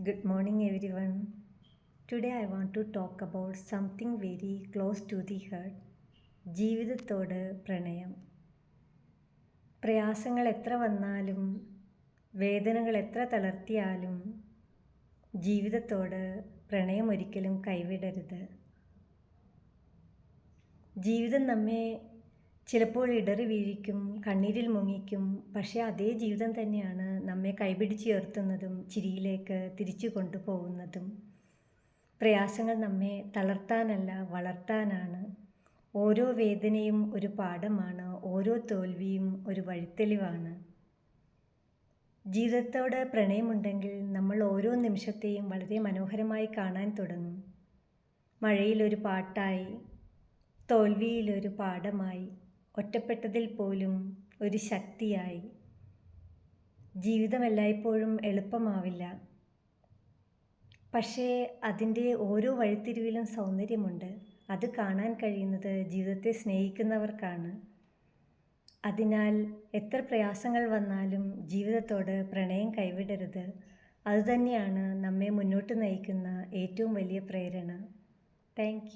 Good morning, everyone. Today I want to talk about something very close to the heart ജീവിതത്തോട് പ്രണയം പ്രയാസങ്ങൾ എത്ര വന്നാലും വേദനകൾ എത്ര തളർത്തിയാലും ജീവിതത്തോട് പ്രണയം ഒരിക്കലും കൈവിടരുത് ജീവിതം നമ്മെ ചിലപ്പോൾ ഇടറി വീഴിക്കും കണ്ണീരിൽ മുങ്ങിക്കും. പക്ഷേ അതേ ജീവിതം തന്നെയാണ് നമ്മെ കൈപിടിച്ചുയർത്തുന്നതും ചിരിയിലേക്ക് തിരിച്ചു കൊണ്ടുപോകുന്നതും. പ്രയാസങ്ങൾ നമ്മെ തളർത്താനല്ല വളർത്താനാണ്. ഓരോ വേദനയും ഒരു പാഠമാണ് ഓരോ തോൽവിയും ഒരു വഴിത്തെളിവാണ്. ജീവിതത്തോട് പ്രണയമുണ്ടെങ്കിൽ നമ്മൾ ഓരോ നിമിഷത്തെയും വളരെ മനോഹരമായി കാണാൻ തുടങ്ങും. മഴയിലൊരു പാട്ടായി തോൽവിയിലൊരു പാഠമായി ഒറ്റപ്പെട്ടതിൽ പോലും ഒരു ശക്തിയായി. ജീവിതം എല്ലായ്പ്പോഴും എളുപ്പമാവില്ല. പക്ഷേ അതിന്റെ ഓരോ വഴിത്തിരിവിലും സൗന്ദര്യമുണ്ട്. അത് കാണാൻ കഴിയുന്നത് ജീവിതത്തെ സ്നേഹിക്കുന്നവർക്കാണ്. അതിനാൽ എത്ര പ്രയാസങ്ങൾ വന്നാലും ജീവിതത്തോട് പ്രണയം കൈവിടരുത്. അതുതന്നെയാണ് നമ്മെ മുന്നോട്ട് നയിക്കുന്ന ഏറ്റവും വലിയ പ്രേരണ. താങ്ക്